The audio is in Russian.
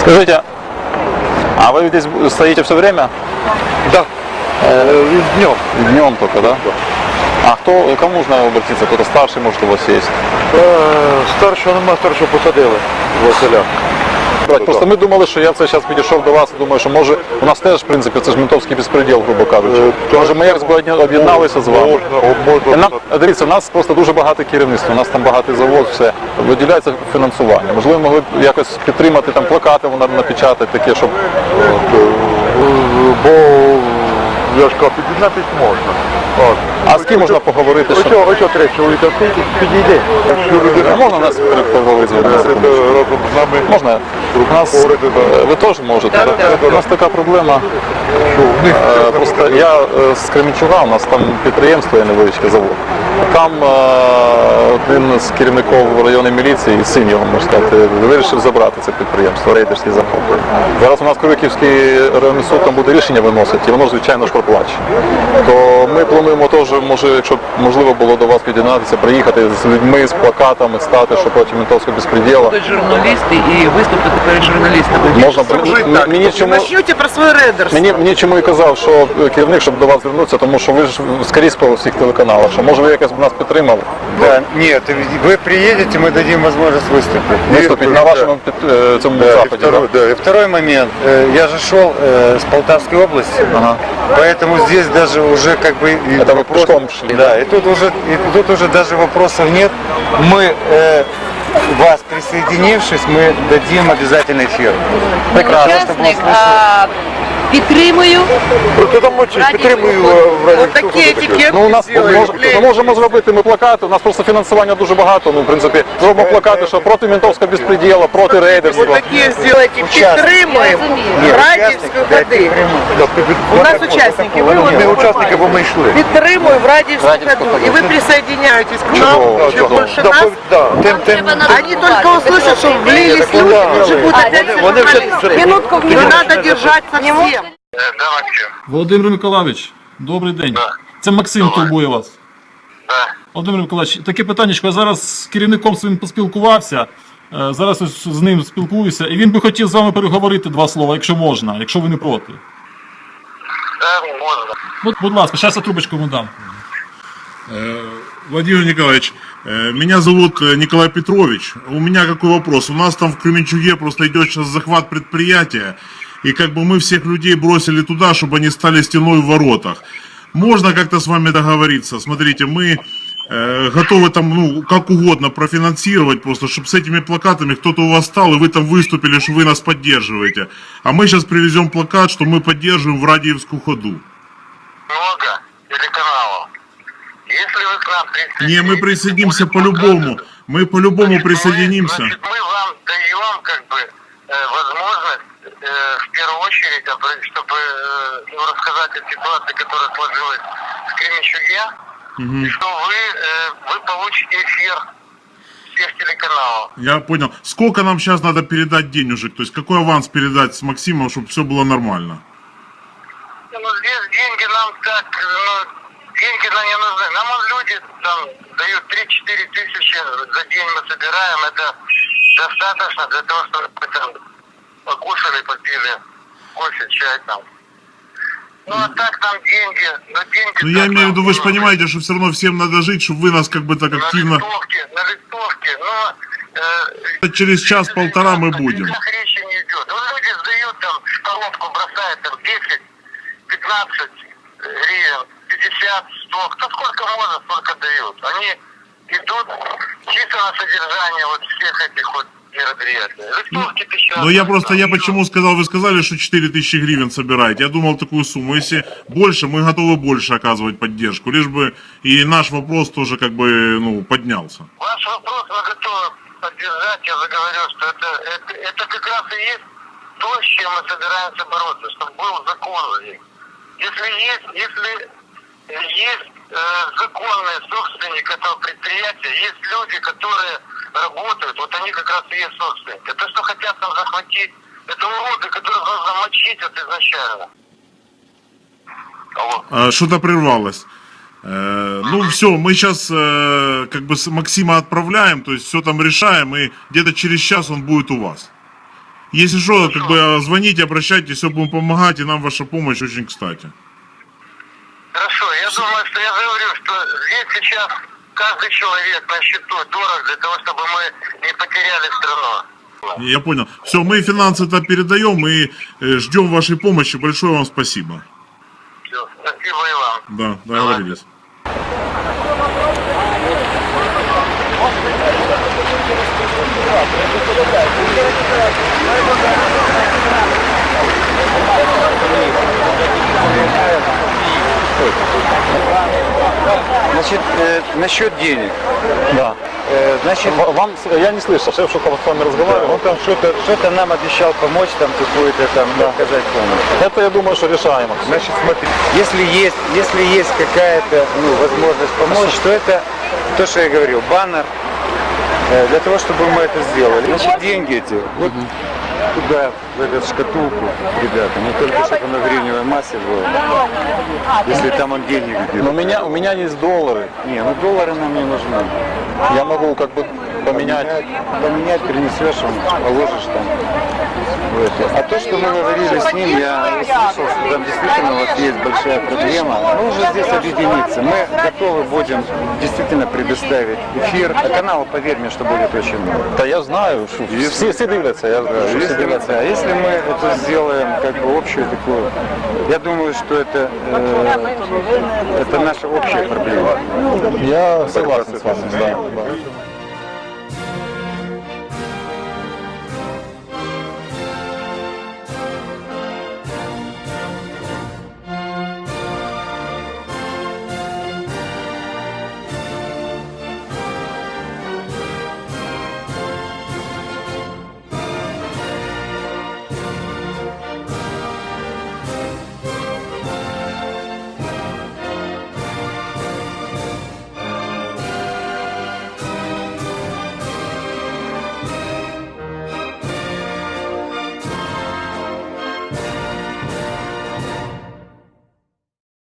Скажите, а вы здесь стоите все время? Да. Э, днем. Днем только, да? А кто, кому нужно обратиться? Кто-то старший, может, у вас есть? Е, Старшого нема, старшого посадили Василя. Просто ми думали, що я це зараз підійшов до вас і думаю, що може у нас теж, в принципі, це ж ментовський безпреділ, грубо кажучи. Е, Може ми якось би об'єдна- об'єдналися з вами. Можна, можна. Нам, дивіться, у нас просто дуже багато керівництва, у нас там багатий завод, все. Виділяється фінансування. Можливо, могли б якось підтримати там плакати, вона напечатати таке, щоб От, е, Бо я ж кажу, під'єднатись можна. От. А з ким можна поговорити, Ось цього- ось цього три чоловіка підійде. Якщо людина А можна нас поговорити на секунду? е, разом з нами, Можна? У нас, Поговорити, е, ви теж можете. Так, так. У нас така проблема. що в них Е, Просто я е, з Кременчуга, у нас там підприємство є невеличке завод. Там е, з керівників районної міліції, син його можна сказати, вирішив забрати це підприємство, рейдерський захоп. Зараз у нас Кривиківський районний суд там буде рішення виносити, і воно звичайно ж проплаче. То ми плануємо теж, може, якщо можливо було до вас під'єднатися, приїхати з людьми, з плакатами, стати, що проти ментовського безпреділа. Будуть журналісти і виступити перед журналістами. Можна м- мені чому Начнете про своє рейдерство. Мені, мені чому і казав, що керівник, щоб до вас звернутися, тому що ви ж скрізь по всіх телеканалах, що може ви якось б нас підтримали, Да, нет, вы приедете, мы дадим возможность выступить. виступити на вашому під, е, цьому Да, і заході. второй, да? да, і И второй момент. Э, Я же шел э, с Полтавской области, Ага. поэтому здесь даже уже как бы... и Это вы вопрос- пешком шли, Да, и тут уже, и тут уже даже вопросов нет. Мы, э, вас присоединившись, мы дадим обязательно эфир. Прекрасно. Учасник, а, підтримую. Проте там очі Раді підтримую Богу. е, в разі От чого такі таке. етикетки Ну, у нас зробили. мож, ми можемо зробити ми плакати, у нас просто фінансування дуже багато. Ну, в принципі, зробимо плакати, що проти ментовського безпреділа, проти рейдерства. Вот такие сделайте, підтримуємо Я радівські ходи. Да, під- під- У нас отак, учасники, отак, ви Ми от- учасники, бо ми йшли. Підтримуємо в радівську Радівську ходу. ходу. И вы присоединяетесь к Чудово, нам, чем чудово. больше Да, нас. бо- да, тим, Нам тим, треба на Они только услышат, что влились Да, люди, да. уже будут А, опять вони- вони вже- журналисты. вже- Минутку, держать. Володимир Миколаївич, добрий день. Це Максим турбує вас. Володимир Миколаївич, таке питання, я зараз з керівником своїм поспілкувався. е, Зараз ось з ним спілкуюся, і він би хотів з вами переговорити два слова, якщо можна, якщо ви не проти. От, будь ласка, зараз я трубочку йому дам. Владимир Николаевич, э, меня зовут э, Николай Петрович. У меня какой вопрос? У нас там в Кременчуге просто идет сейчас захват предприятия, и как бы мы всех людей бросили туда, чтобы они стали стеной в воротах. Можно как-то с вами договориться? Смотрите, мы э, готовы там, ну, как угодно профинансировать просто, чтобы с этими плакатами кто-то у вас стал, и вы там выступили, что вы нас поддерживаете. А мы сейчас привезем плакат, что мы поддерживаем в Радиевскую ходу. много телеканалов. Если вы к нам присоединитесь... Не, мы присоединимся по-любому. Мы по-любому мы- присоединимся. Значит, мы вам даем как бы э, возможность в первую очередь, обра- чтобы э, ну, рассказать о ситуации, которая сложилась в Кременчуге, и что вы, э, вы получите эфир всех телеканалов. Я понял. Сколько нам сейчас надо передать денежек? То есть какой аванс передать с Максимом, чтобы все было нормально? Ну, здесь деньги нам так, ну, деньги нам не нужны. Нам люди там дают 3-4 тысячи за день мы собираем. Это достаточно для того, чтобы там покушали, попили кофе, чай там. Ну, а так нам деньги, ну, деньги... Ну я имею в виду, вы же понимаете, что все равно всем надо жить, чтобы вы нас как бы так На активно... листовке, на листовке, ну... э, Через час-полтора мы будем. Речи не идет. Вот люди сдают там, в коробку бросают там 10, 15 гривен, 50, 100, кто сколько может, столько дают. Они идут чисто на содержание вот всех этих вот мероприятий. Листовки печатают. Но я просто, я там, почему сказал, вы сказали, что 4000 гривен собираете. Я думал такую сумму. Если больше, мы готовы больше оказывать поддержку. Лишь бы и наш вопрос тоже как бы, ну, поднялся. Ваш вопрос мы готовы поддержать. Я заговорил, что это, это, это как раз и есть то, с чем мы собираемся бороться, чтобы был закон. Если есть, если есть э, законный собственник этого предприятия, есть люди, которые работают, вот они как раз и есть собственники. То, что хотят там захватить, это уроды, которых нужно мочить вот изначально. Алло. А, Что-то прервалось. Э, Ну все, мы сейчас как бы с Максима отправляем, то есть все там решаем, и где-то через час он будет у вас. Если что, как бы звоните, обращайтесь, все будем помогать, и нам ваша помощь очень кстати. Хорошо, я думаю, что я говорю, что здесь сейчас каждый человек на счету дорог для того, чтобы мы не потеряли страну. Я понял. Все, мы финансы-то передаем и э, ждем вашей помощи. Большое вам спасибо. Все, спасибо и вам. Да, договорились. Значит, э, насчет денег. Да. Э, значит, Вам, я не слышал, шеф что-то с вами разговаривал. он там что-то что нам обещал помочь, там какую-то там оказать помощь. Это, я думаю, что решаемо. Значит, смотри, если есть, если есть какая-то ну, возможность помочь, то это то, что я говорил, баннер, э, для того, чтобы мы это сделали. Значит, деньги эти, вот туда, в эту шкатулку, ребята, не только чтобы на гривневой массе было, если там он денег Но где у меня, у меня есть доллары. Не, ну доллары нам не нужны. Я могу как бы поменять. Поменять, принесешь, он, положишь там. в это. А то, что мы говорили с ним, я слышал, что там действительно у вас есть большая проблема. Мы уже здесь объединиться. Мы готовы будем действительно предоставить эфир. А канала, поверь мне, что будет очень много. Та я знаю, що всі, всі дивляться, я знаю, що всі Если, дивляться. да, если мы это сделаем как бы общую такую, я думаю, что это, э, это наша общая проблема. Я согласен з вами. Да, да.